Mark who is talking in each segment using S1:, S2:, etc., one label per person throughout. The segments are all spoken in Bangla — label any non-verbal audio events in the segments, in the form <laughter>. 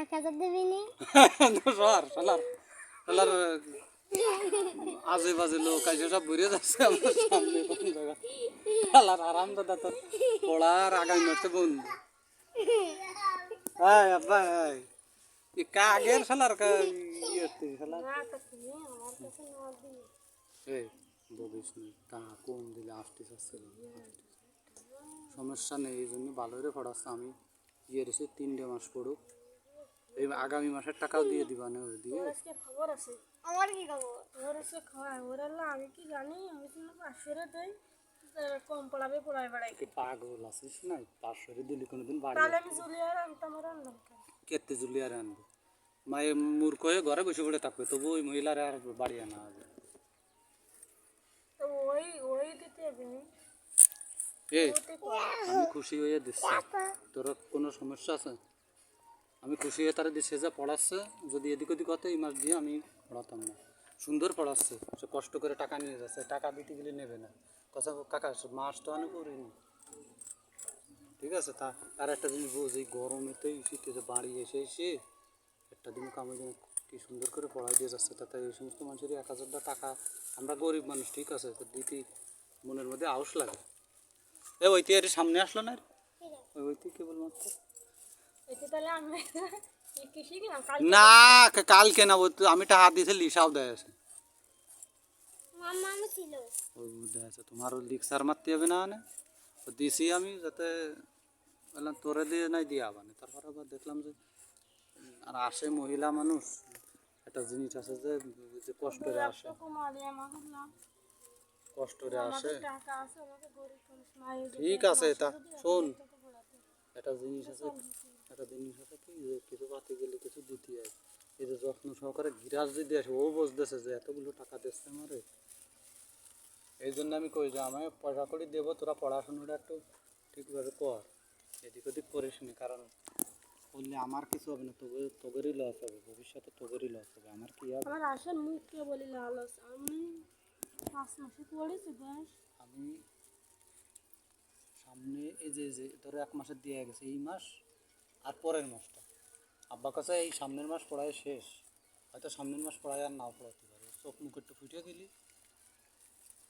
S1: এক হাজার দিবি নি? <laughs>
S2: সর আজে বাজে লোক আইসে সব ঘুরে যাচ্ছে আমার সামনে কোন জায়গা আরাম দাদা তোর পড়ার আগামী মাসে বন্ধ। হ্যাঁ আব্বা হ্যাঁ কাগের শালার কা বলিস কোন দিলে আসতে সমস্যা নেই এই জন্য ভালো করে পড়াচ্ছে। আমি ইয়ে রেসে তিনটে মাস পড়ুক। এই আগামী মাসের টাকাও দিয়ে দিবা না ওর দিয়ে?
S3: আজকে খবর আছে।
S1: আমার কি খবর?
S3: ওর আছে। খাওয়ায় ওর আল্লাহ আমি কি জানি? আমি কিন্তু পাঁচশো রে দেই। তারা কম পড়াবে পড়ায় বেড়াই
S2: কি পাগল আছিস না? পাঁচশো রে দিলি কোনোদিন বাড়ি
S3: তাহলে আমি চলে আর আনতাম আর আনলাম
S2: কেতে জুলি আর আনবে? মায়ে মূর্খ হয়ে ঘরে বসে পড়ে থাকবে তবু ওই মহিলারা আর বাড়ি আনা হবে
S3: তো ওই ওই দিতে হবে। নি।
S2: এ আমি খুশি হয়ে দিচ্ছি। তোর কোনো সমস্যা আছে? আমি খুশি হয়ে তারা দিচ্ছে যা পড়াচ্ছে যদি এদিক ওদিক হতো এই মাস দিয়ে আমি পড়াতাম না। সুন্দর পড়াচ্ছে সে কষ্ট করে টাকা নিয়ে যাচ্ছে টাকা দিতে গেলে নেবে না। কথা কাকা সে মাস তো আমি করিনি ঠিক আছে তা আর একটা জিনিস বোঝ এই গরমেতেই শীতে যে বাড়ি এসে এসে একটা দিন কামে যেন কি সুন্দর করে পড়াই দিয়ে যাচ্ছে তাতে এই সমস্ত মানুষেরই এক হাজার টাকা আমরা গরিব মানুষ ঠিক আছে তো দিতে মনের মধ্যে আউস লাগে। এ ওইতে এর সামনে আসলো না? ওই ওইতে কেবলমাত্র না কা- কালকে না ওই তো আমি টাকা দিয়েছি লিসাও দেয় আছে
S1: মামা আমি ছিল
S2: ওই দেয় আছে তোমার ওই লিক্সার মারতে হবে না মানে তো দিছি আমি যাতে বললাম তোরে দিয়ে নাই দিয়া মানে তারপর আবার দেখলাম যে আর আসে মহিলা মানুষ একটা জিনিস আছে যে যে কষ্টরে আসে
S3: কুমারী আমাকে লাভ
S2: কষ্টরে আসে
S3: টাকা আছে আমাকে গরিব মানুষ মায়ের
S2: ঠিক আছে তা শোন একটা জিনিস আছে একটা জিনিস আছে কি যে কিছু পাতে গেলে কিছু দিতে হয়। এই যে যত্ন সহকারে গিরাজ যদি আসে ও বুঝতেছে যে এতগুলো টাকা দিচ্ছে আমারে। এই জন্য আমি কই যে আমি পয়সা করে দেবো তোরা পড়াশোনাটা একটু ঠিকভাবে কর। এদিক ওদিক করিস নি কারণ করলে আমার কিছু হবে না তোকে তোদেরই লস হবে ভবিষ্যতে তোদেরই লস হবে। আমার কি হবে
S3: আমার আসল মুখকে বলি লালস আমি পাঁচ মাসে পড়েছি বেশ
S2: আমি সামনে এই যে এই যে ধরো এক মাসের দিয়ে গেছে এই মাস আর পরের মাসটা। আব্বা কাছে এই সামনের মাস পড়ায় শেষ। হয়তো সামনের মাস পড়ায় আর নাও পড়াতে পারে। চোখ মুখ একটু ফুটিয়ে দিলি।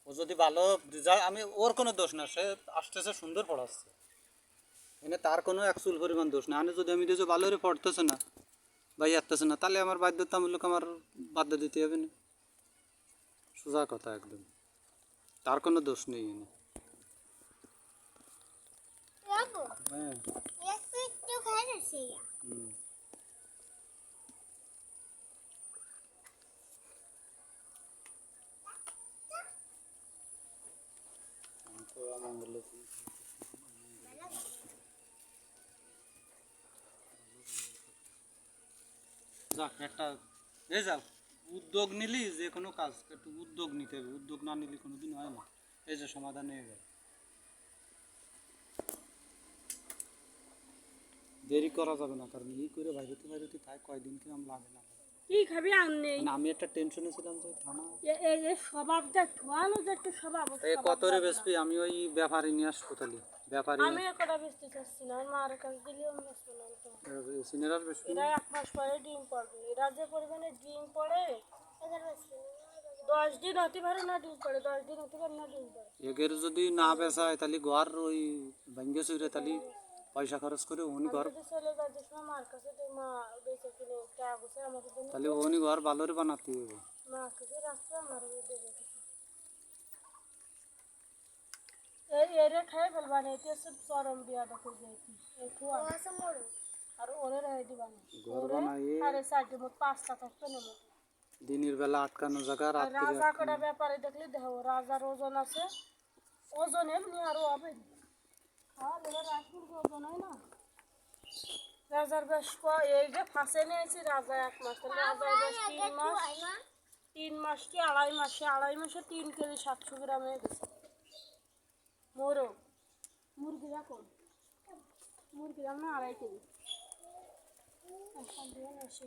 S2: ও যদি ভালো রেজাল্ট আমি ওর কোনো দোষ না সে আসতেছে সুন্দর পড়াচ্ছে। এনে তার কোনো একচুল পরিমাণ দোষ না। আমি যদি আমি দেখছি ভালো করে পড়তেছে না বা আসতেছে না তাহলে আমার বাধ্যতামূলক আমার বাধ্য দিতে হবে না। সোজা কথা একদম। তার কোনো দোষ নেই এনে। হ্যাঁ। যাক, একটা এই উদ্যোগ নিলি, যে কোনো কাজ, একটু উদ্যোগ নিতে হবে। উদ্যোগ না নিলে কোনোদিন হয় না। এই যে সমাধান হয়ে গেল। দেরি করা যাবে না কারণ এই করে বাইরেতে বাইরেতে তাই কয়দিন কি আমি লাগে না।
S3: কি খাবি আর নেই।
S2: মানে আমি একটা টেনশনে ছিলাম যে থানা
S3: এই যে স্বভাবটা ঠোয়ানো যে একটু স্বভাব
S2: এই কত রে বেসপি আমি ওই ব্যাপারী নিয়ে আসব তাহলে। ব্যাপারী
S3: আমি একটা বেচতে চাচ্ছি না আমার মার কাছে দিলেও আমি বেচবো না
S2: সিনিয়র বেসপি
S3: এরা এক মাস পরে ডিম পড়বে। এরা যে পরিমাণে ডিম পড়ে
S1: এদের
S3: দশ দিন হতে পারে না ডিম পড়ে দশ দিন হতে পারে না ডিম পড়ে।
S2: এগের যদি না বেচায় তাহলে ঘর ওই ভেঙ্গে চুরে তাহলে পয়সা খরচ করে উনি ঘর তাহলে উনি ঘর ভালোরে বানাতে হবে
S3: খাই ফেলবা না এতে সব চরম আর ওরে রেহাই দিবা না।
S2: ঘর বানাইয়ে
S3: আরে সাইডে মত পাঁচটা থাকবে না
S2: দিনের বেলা আটকানো জায়গা
S3: আর রাজা কটা ব্যাপারে দেখলে দেখো রাজার ওজন আছে ওজন এমনি আরও হবে। হয় না? রাজার বেশ এই যে ফাঁসে নিয়েছি রাজা এক মাস। তাহলে রাজার বেশ তিন মাস। তিন মাস কি আড়াই মাসে? আড়াই মাসে তিন কেজি সাতশো গ্রাম হয়ে গেছে। মোরগ। মুরগি রাখুন মুরগি দাম না আড়াই কেজি। আসি।